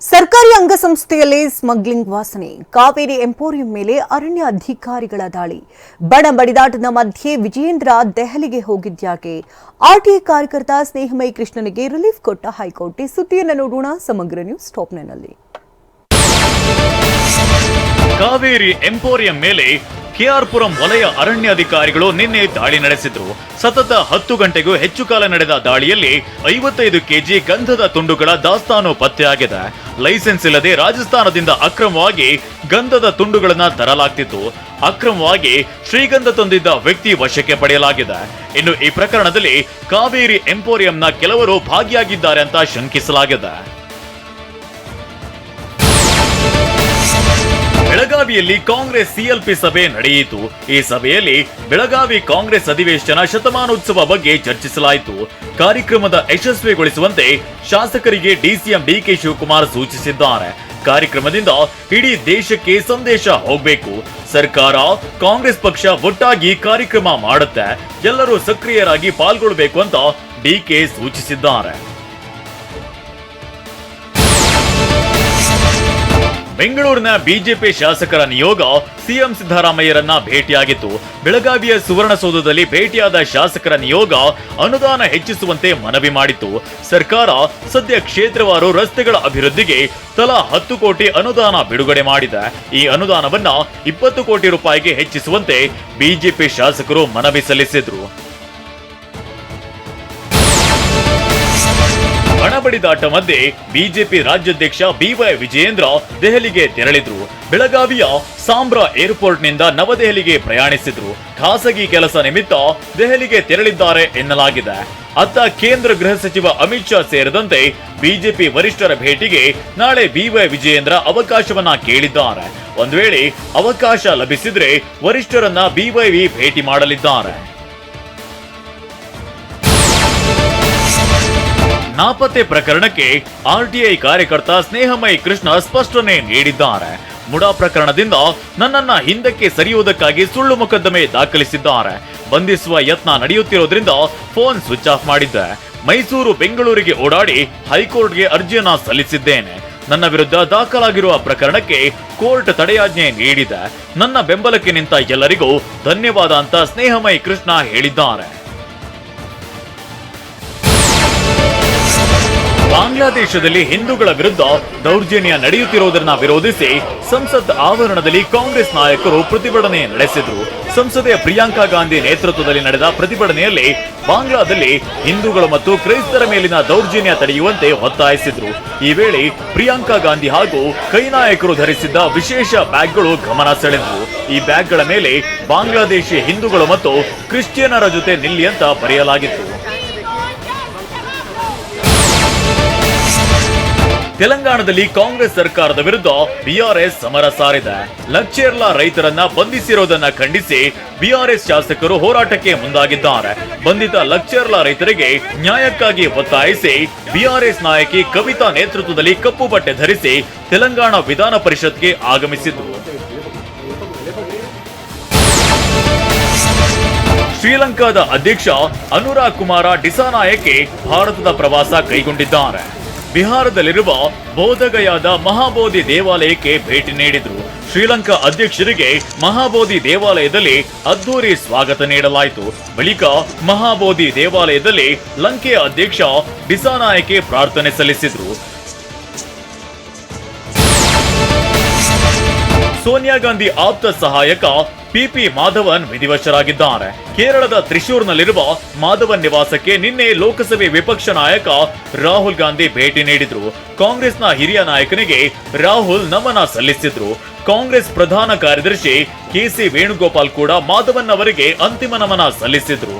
ಸರ್ಕಾರಿ ಅಂಗಸಂಸ್ಥೆಯಲ್ಲಿ ಸ್ಮಗ್ಲಿಂಗ್ ವಾಸನೆ. ಕಾವೇರಿ ಎಂಪೋರಿಯಂ ಮೇಲೆ ಅರಣ್ಯ ಅಧಿಕಾರಿಗಳ ದಾಳಿ. ಬಣ ಬಡಿದಾಟದ ಮಧ್ಯೆ ವಿಜೇಂದ್ರ ದೆಹಲಿಗೆ ಹೋಗಿದ್ಯಾಕೆ? ಆರ್ಟಿಐ ಕಾರ್ಯಕರ್ತ ಸ್ನೇಹಮಯಿ ಕೃಷ್ಣನಿಗೆ ರಿಲೀಫ್ ಕೊಟ್ಟ ಹೈಕೋರ್ಟ್. ಈ ಸುದ್ದಿಯನ್ನು ನೋಡೋಣ ಸಮಗ್ರ ನ್ಯೂಸ್ ಟಾಪ್ನಲ್ಲಿ ಕಾವೇರಿ ಎಂಪೋರಿಯಂ ಮೇಲೆ ಕೆಆರ್ಪುರಂ ವಲಯ ಅರಣ್ಯಾಧಿಕಾರಿಗಳು ನಿನ್ನೆ ದಾಳಿ ನಡೆಸಿದ್ರು. ಸತತ ಹತ್ತು ಗಂಟೆಗೂ ಹೆಚ್ಚು ಕಾಲ ನಡೆದ ದಾಳಿಯಲ್ಲಿ ಐವತ್ತೈದು ಕೆಜಿ ಗಂಧದ ತುಂಡುಗಳ ದಾಸ್ತಾನು ಪತ್ತೆಯಾಗಿದೆ ಲೈಸೆನ್ಸ್ ಇಲ್ಲದೆ ರಾಜಸ್ಥಾನದಿಂದ ಅಕ್ರಮವಾಗಿ ಗಂಧದ ತುಂಡುಗಳನ್ನ ತರಲಾಗ್ತಿತ್ತು. ಅಕ್ರಮವಾಗಿ ಶ್ರೀಗಂಧ ತಂದಿದ್ದ ವ್ಯಕ್ತಿ ವಶಕ್ಕೆ ಪಡೆಯಲಾಗಿದೆ. ಇನ್ನು ಈ ಪ್ರಕರಣದಲ್ಲಿ ಕಾವೇರಿ ಎಂಪೋರಿಯಂನ ಕೆಲವರು ಭಾಗಿಯಾಗಿದ್ದಾರೆ ಅಂತ ಶಂಕಿಸಲಾಗಿದೆ. ಬೆಳಗಾವಿಯಲ್ಲಿ ಕಾಂಗ್ರೆಸ್ ಸಿಎಲ್ಪಿ ಸಭೆ ನಡೆಯಿತು. ಈ ಸಭೆಯಲ್ಲಿ ಬೆಳಗಾವಿ ಕಾಂಗ್ರೆಸ್ ಅಧಿವೇಶನ ಶತಮಾನೋತ್ಸವ ಬಗ್ಗೆ ಚರ್ಚಿಸಲಾಯಿತು. ಕಾರ್ಯಕ್ರಮದ ಯಶಸ್ವಿಗೊಳಿಸುವಂತೆ ಶಾಸಕರಿಗೆ ಡಿಸಿಎಂ ಡಿಕೆ ಶಿವಕುಮಾರ್ ಸೂಚಿಸಿದ್ದಾರೆ. ಕಾರ್ಯಕ್ರಮದಿಂದ ಇಡೀ ದೇಶಕ್ಕೆ ಸಂದೇಶ ಹೋಗಬೇಕು. ಸರ್ಕಾರ, ಕಾಂಗ್ರೆಸ್ ಪಕ್ಷ ಒಟ್ಟಾಗಿ ಕಾರ್ಯಕ್ರಮ ಮಾಡುತ್ತೆ. ಎಲ್ಲರೂ ಸಕ್ರಿಯರಾಗಿ ಪಾಲ್ಗೊಳ್ಳಬೇಕು ಅಂತ ಡಿಕೆ ಸೂಚಿಸಿದ್ದಾರೆ. ಬೆಂಗಳೂರಿನ ಬಿಜೆಪಿ ಶಾಸಕರ ನಿಯೋಗ ಸಿಎಂ ಸಿದ್ದರಾಮಯ್ಯರನ್ನ ಭೇಟಿಯಾಗಿತ್ತು. ಬೆಳಗಾವಿಯ ಸುವರ್ಣಸೌಧದಲ್ಲಿ ಭೇಟಿಯಾದ ಶಾಸಕರ ನಿಯೋಗ ಅನುದಾನ ಹೆಚ್ಚಿಸುವಂತೆ ಮನವಿ ಮಾಡಿತ್ತು. ಸರ್ಕಾರ ಸದ್ಯ ಕ್ಷೇತ್ರವಾರು ರಸ್ತೆಗಳ ಅಭಿವೃದ್ಧಿಗೆ ತಲಾ ಹತ್ತು ಕೋಟಿ ಅನುದಾನ ಬಿಡುಗಡೆ ಮಾಡಿದೆ. ಈ ಅನುದಾನವನ್ನ ಇಪ್ಪತ್ತು ಕೋಟಿ ರೂಪಾಯಿಗೆ ಹೆಚ್ಚಿಸುವಂತೆ ಬಿಜೆಪಿ ಶಾಸಕರು ಮನವಿ ಸಲ್ಲಿಸಿದ್ರು. ಹಣಬಡಿದಾಟ ಮಧ್ಯೆ ಬಿಜೆಪಿ ರಾಜ್ಯಾಧ್ಯಕ್ಷ ಬಿವೈ ವಿಜಯೇಂದ್ರ ದೆಹಲಿಗೆ ತೆರಳಿದ್ರು. ಬೆಳಗಾವಿಯ ಸಾಂಬ್ರಾ ಏರ್ಪೋರ್ಟ್ನಿಂದ ನವದೆಹಲಿಗೆ ಪ್ರಯಾಣಿಸಿದ್ರು. ಖಾಸಗಿ ಕೆಲಸ ನಿಮಿತ್ತ ದೆಹಲಿಗೆ ತೆರಳಿದ್ದಾರೆ ಎನ್ನಲಾಗಿದೆ. ಅತ್ತ ಕೇಂದ್ರ ಗೃಹ ಸಚಿವ ಅಮಿತ್ ಶಾ ಸೇರಿದಂತೆ ಬಿಜೆಪಿ ವರಿಷ್ಠರ ಭೇಟಿಗೆ ನಾಳೆ ಬಿವೈ ವಿಜಯೇಂದ್ರ ಅವಕಾಶವನ್ನ ಕೇಳಿದ್ದಾರೆ. ಒಂದು ವೇಳೆ ಅವಕಾಶ ಲಭಿಸಿದ್ರೆ ವರಿಷ್ಠರನ್ನ ಬಿವೈವಿ ಭೇಟಿ ಮಾಡಲಿದ್ದಾರೆ. ನಾಪತ್ತೆ ಪ್ರಕರಣಕ್ಕೆ ಆರ್ಟಿಐ ಕಾರ್ಯಕರ್ತ ಸ್ನೇಹಮಯಿ ಕೃಷ್ಣ ಸ್ಪಷ್ಟನೆ ನೀಡಿದ್ದಾರೆ. ಮುಡಾ ಪ್ರಕರಣದಿಂದ ನನ್ನನ್ನ ಹಿಂದಕ್ಕೆ ಸರಿಯುವುದಕ್ಕಾಗಿ ಸುಳ್ಳು ಮೊಕದ್ದಮೆ ದಾಖಲಿಸಿದ್ದಾರೆ. ಬಂಧಿಸುವ ಯತ್ನ ನಡೆಯುತ್ತಿರೋದ್ರಿಂದ ಫೋನ್ ಸ್ವಿಚ್ ಆಫ್ ಮಾಡಿದ್ದೆ. ಮೈಸೂರು, ಬೆಂಗಳೂರಿಗೆ ಓಡಾಡಿ ಹೈಕೋರ್ಟ್ಗೆ ಅರ್ಜಿಯನ್ನ ಸಲ್ಲಿಸಿದ್ದೇನೆ. ನನ್ನ ವಿರುದ್ಧ ದಾಖಲಾಗಿರುವ ಪ್ರಕರಣಕ್ಕೆ ಕೋರ್ಟ್ ತಡೆಯಾಜ್ಞೆ ನೀಡಿದೆ. ನನ್ನ ಬೆಂಬಲಕ್ಕೆ ನಿಂತ ಎಲ್ಲರಿಗೂ ಧನ್ಯವಾದ ಅಂತ ಸ್ನೇಹಮಯಿ ಕೃಷ್ಣ ಹೇಳಿದ್ದಾರೆ. ಬಾಂಗ್ಲಾದೇಶದಲ್ಲಿ ಹಿಂದೂಗಳ ವಿರುದ್ಧ ದೌರ್ಜನ್ಯ ನಡೆಯುತ್ತಿರುವುದನ್ನು ವಿರೋಧಿಸಿ ಸಂಸತ್ ಆವರಣದಲ್ಲಿ ಕಾಂಗ್ರೆಸ್ ನಾಯಕರು ಪ್ರತಿಭಟನೆ ನಡೆಸಿದ್ರು. ಸಂಸದೆಯ ಪ್ರಿಯಾಂಕಾ ಗಾಂಧಿ ನೇತೃತ್ವದಲ್ಲಿ ನಡೆದ ಪ್ರತಿಭಟನೆಯಲ್ಲಿ ಬಾಂಗ್ಲಾದಲ್ಲಿ ಹಿಂದೂಗಳು ಮತ್ತು ಕ್ರೈಸ್ತರ ಮೇಲಿನ ದೌರ್ಜನ್ಯ ತಡೆಯುವಂತೆ ಒತ್ತಾಯಿಸಿದ್ರು. ಈ ವೇಳೆ ಪ್ರಿಯಾಂಕಾ ಗಾಂಧಿ ಹಾಗೂ ಕೈ ನಾಯಕರು ಧರಿಸಿದ್ದ ವಿಶೇಷ ಬ್ಯಾಗ್ಗಳು ಗಮನ ಸೆಳೆದವು ಈ ಬ್ಯಾಗ್ಗಳ ಮೇಲೆ ಬಾಂಗ್ಲಾದೇಶಿ ಹಿಂದೂಗಳು ಮತ್ತು ಕ್ರಿಶ್ಚಿಯನರ ಜೊತೆ ನಿಲ್ಲಿ ಅಂತ ಬರೆಯಲಾಗಿತ್ತು. ತೆಲಂಗಾಣದಲ್ಲಿ ಕಾಂಗ್ರೆಸ್ ಸರ್ಕಾರದ ವಿರುದ್ಧ ಬಿಆರ್ಎಸ್ ಸಮರ ಸಾರಿದೆ. ಲಕ್ಷೇರ್ಲಾ ರೈತರನ್ನ ಬಂಧಿಸಿರೋದನ್ನ ಖಂಡಿಸಿ ಬಿಆರ್ಎಸ್ ಶಾಸಕರು ಹೋರಾಟಕ್ಕೆ ಮುಂದಾಗಿದ್ದಾರೆ. ಬಂಧಿತ ಲಕ್ಷೇರ್ಲಾ ರೈತರಿಗೆ ನ್ಯಾಯಕ್ಕಾಗಿ ಒತ್ತಾಯಿಸಿ ಬಿಆರ್ಎಸ್ ನಾಯಕಿ ಕವಿತಾ ನೇತೃತ್ವದಲ್ಲಿ ಕಪ್ಪು ಬಟ್ಟೆ ಧರಿಸಿ ತೆಲಂಗಾಣ ವಿಧಾನ ಪರಿಷತ್ಗೆ ಆಗಮಿಸಿದ್ರು ಶ್ರೀಲಂಕಾದ ಅಧ್ಯಕ್ಷ ಅನುರಾಗ್ ಕುಮಾರ ಡಿಸಾನಾಯಕ್ಕೆ ಭಾರತದ ಪ್ರವಾಸ ಕೈಗೊಂಡಿದ್ದಾರೆ. ಬಿಹಾರದಲ್ಲಿರುವ ಬೋಧಗಯಾದ ಮಹಾಬೋಧಿ ದೇವಾಲಯಕ್ಕೆ ಭೇಟಿ ನೀಡಿದ್ರು. ಶ್ರೀಲಂಕಾ ಅಧ್ಯಕ್ಷರಿಗೆ ಮಹಾಬೋಧಿ ದೇವಾಲಯದಲ್ಲಿ ಅದ್ದೂರಿ ಸ್ವಾಗತ ನೀಡಲಾಯಿತು. ಬಳಿಕ ಮಹಾಬೋಧಿ ದೇವಾಲಯದಲ್ಲಿ ಲಂಕೆಯ ಅಧ್ಯಕ್ಷ ಡಿಸಾನಾಯಕ್ಕೆ ಪ್ರಾರ್ಥನೆ ಸಲ್ಲಿಸಿದ್ರು. ಸೋನಿಯಾ ಗಾಂಧಿ ಆಪ್ತ ಸಹಾಯಕ ಪಿಪಿ ಮಾಧವನ್ ವಿಧಿವಶರಾಗಿದ್ದಾರೆ. ಕೇರಳದ ತ್ರಿಶೂರ್ನಲ್ಲಿರುವ ಮಾಧವನ್ ನಿವಾಸಕ್ಕೆ ನಿನ್ನೆ ಲೋಕಸಭೆ ವಿಪಕ್ಷ ನಾಯಕ ರಾಹುಲ್ ಗಾಂಧಿ ಭೇಟಿ ನೀಡಿದ್ರು. ಕಾಂಗ್ರೆಸ್ನ ಹಿರಿಯ ನಾಯಕನಿಗೆ ರಾಹುಲ್ ನಮನ ಸಲ್ಲಿಸಿದ್ರು. ಕಾಂಗ್ರೆಸ್ ಪ್ರಧಾನ ಕಾರ್ಯದರ್ಶಿ ಕೆಸಿ ವೇಣುಗೋಪಾಲ್ ಕೂಡ ಮಾಧವನ್ ಅವರಿಗೆ ಅಂತಿಮ ನಮನ ಸಲ್ಲಿಸಿದ್ರು.